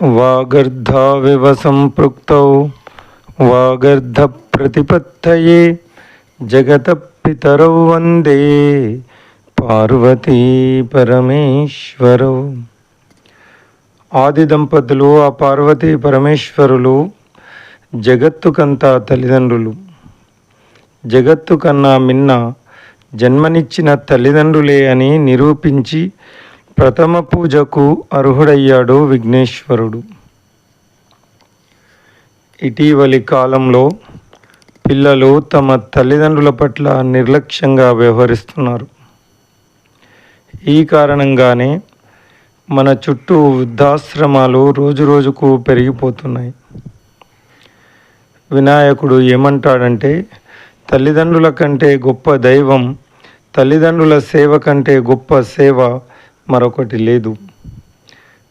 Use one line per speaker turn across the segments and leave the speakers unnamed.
వాగర్ధావివ సంపృక్తౌ వాగర్ధప్రతిపత్తయే జగత పితరౌ వందే పార్వతీ పరమేశ్వరౌ ఆది దంపతులు ఆ పార్వతీ పరమేశ్వరులు జగత్తుకంతా తల్లిదండ్రులు. జగత్తు కన్నా మిన్న జన్మనిచ్చిన తల్లిదండ్రులే అని నిరూపించి ప్రథమ పూజకు అర్హుడయ్యాడు విఘ్నేశ్వరుడు. ఇటీవలి కాలంలో పిల్లలు తమ తల్లిదండ్రుల పట్ల నిర్లక్ష్యంగా వ్యవహరిస్తున్నారు. ఈ కారణంగానే మన చుట్టూ వృద్ధాశ్రమాలు రోజురోజుకు పెరిగిపోతున్నాయి. వినాయకుడు ఏమంటాడంటే తల్లిదండ్రుల కంటే గొప్ప దైవం తల్లిదండ్రుల సేవ కంటే గొప్ప సేవ మరొకటి లేదు.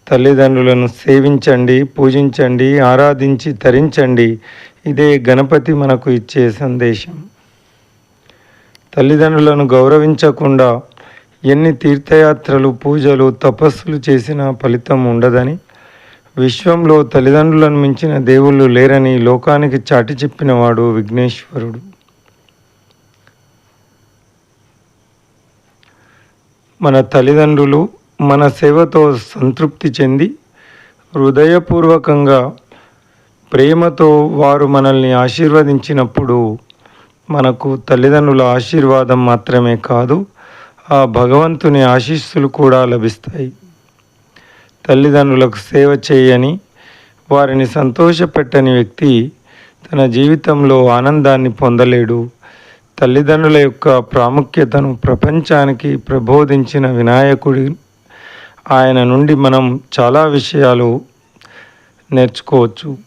తల్లిదండ్రులను సేవించండి పూజించండి ఆరాధించి తరించండి. ఇదే గణపతి మనకు ఇచ్చే సందేశం. తల్లిదండ్రులను గౌరవించకుండా ఎన్ని తీర్థయాత్రలు పూజలు తపస్సులు చేసినా ఫలితం ఉండదని విశ్వంలో తల్లిదండ్రులను మించిన దేవుళ్ళు లేరని లోకానికి చాటి చెప్పినవాడు విఘ్నేశ్వరుడు. మన తల్లిదండ్రులు మన సేవతో సంతృప్తి చెంది హృదయపూర్వకంగా ప్రేమతో వారు మనల్ని ఆశీర్వదించినప్పుడు మనకు తల్లిదండ్రుల ఆశీర్వాదం మాత్రమే కాదు ఆ భగవంతుని ఆశీస్సులు కూడా లభిస్తాయి. తల్లిదండ్రులకు సేవ చేయని వారిని సంతోషపెట్టని వ్యక్తి తన జీవితంలో ఆనందాన్ని పొందలేడు. తల్లిదండ్రుల యొక్క ప్రాముఖ్యతను ప్రపంచానికి ప్రబోధించిన వినాయకుడి ఆయన నుండి మనం చాలా విషయాలు నేర్చుకోవచ్చు.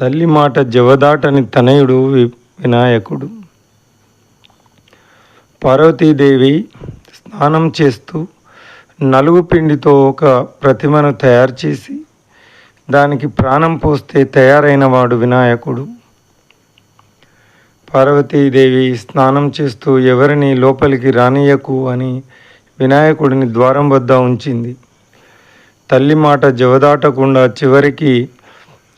తల్లి మాట జవదాటని తనయుడు వినాయకుడు. పార్వతీదేవి స్నానం చేస్తూ నలుగు పిండితో ఒక ప్రతిమను తయారు చేసి దానికి ప్రాణం పోస్తే తయారైన వాడు వినాయకుడు. పార్వతీదేవి స్నానం చేస్తూ ఎవరిని లోపలికి రానియకు అని వినాయకుడిని ద్వారం వద్ద ఉంచింది. తల్లి మాట జవదాటకుండా చివరికి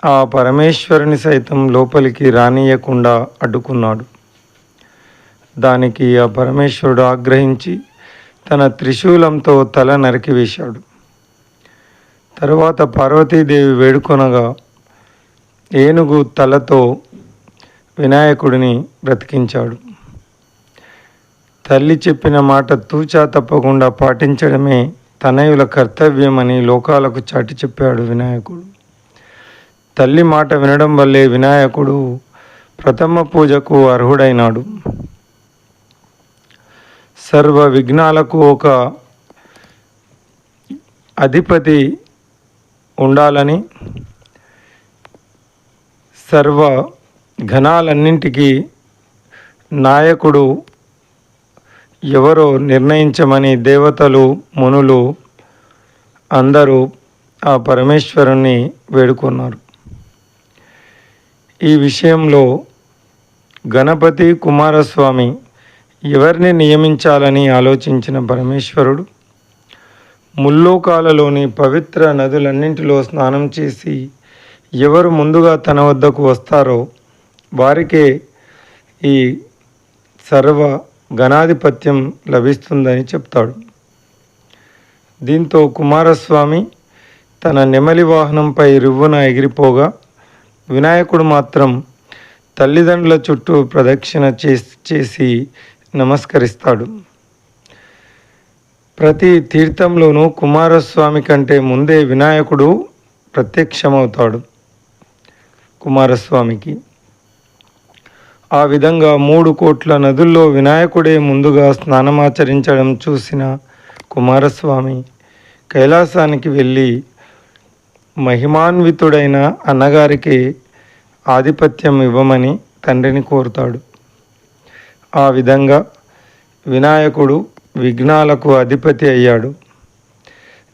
ఆ పరమేశ్వరుని సైతం లోపలికి రానియకుండా అడ్డుకున్నాడు. దానికి ఆ పరమేశ్వరుడు ఆగ్రహించి తన త్రిశూలంతో తల నరికివేశాడు తరువాత పార్వతీదేవి వేడుకొనగా ఏనుగు తలతో వినాయకుడిని బ్రతికించాడు. తల్లి చెప్పిన మాట తూచా తప్పకుండా పాటించడమే తనయుల కర్తవ్యమని లోకాలకు చాటి చెప్పాడు వినాయకుడు. తల్లి మాట వినడం వల్లే వినాయకుడు ప్రథమ పూజకు అర్హుడైనాడు. సర్వ విఘ్నాలకు ఒక అధిపతి ఉండాలని సర్వ ఘనాలన్నింటికీ నాయకుడు ఎవరో నిర్ణయించమని దేవతలు మునులు అందరూ ఆ పరమేశ్వరుణ్ణి వేడుకున్నారు. ఈ విషయంలో గణపతి కుమారస్వామి ఎవరిని నియమించాలని ఆలోచించిన పరమేశ్వరుడు ముల్లోకాలలోని పవిత్ర నదులన్నింటిలో స్నానం చేసి ఎవరు ముందుగా తన వద్దకు వస్తారో వారికే ఈ సర్వ గణాధిపత్యం లభిస్తుందని చెప్తాడు. దీంతో కుమారస్వామి తన నెమలి వాహనంపై రివ్వున ఎగిరిపోగా వినాయకుడు మాత్రం తల్లిదండ్రుల చుట్టూ ప్రదక్షిణ చేసి నమస్కరిస్తాడు. ప్రతి తీర్థంలోనూ కుమారస్వామి కంటే ముందే వినాయకుడు ప్రత్యక్షమవుతాడు కుమారస్వామికి. ఆ విధంగా మూడు కోట్ల నదుల్లో వినాయకుడే ముందుగా స్నానమాచరించడం చూసిన కుమారస్వామి కైలాసానికి వెళ్ళి మహిమాన్వితుడైన అన్నగారికి ఆధిపత్యం ఇవ్వమని తండ్రిని కోరుతాడు. ఆ విధంగా వినాయకుడు విఘ్నాలకు అధిపతి అయ్యాడు.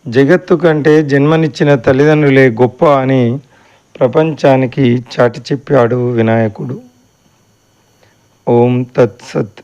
జగత్తు కంటే జన్మనిచ్చిన తల్లిదండ్రులే గొప్ప అని ప్రపంచానికి చాటి చెప్పాడు వినాయకుడు. ओम तत्सत।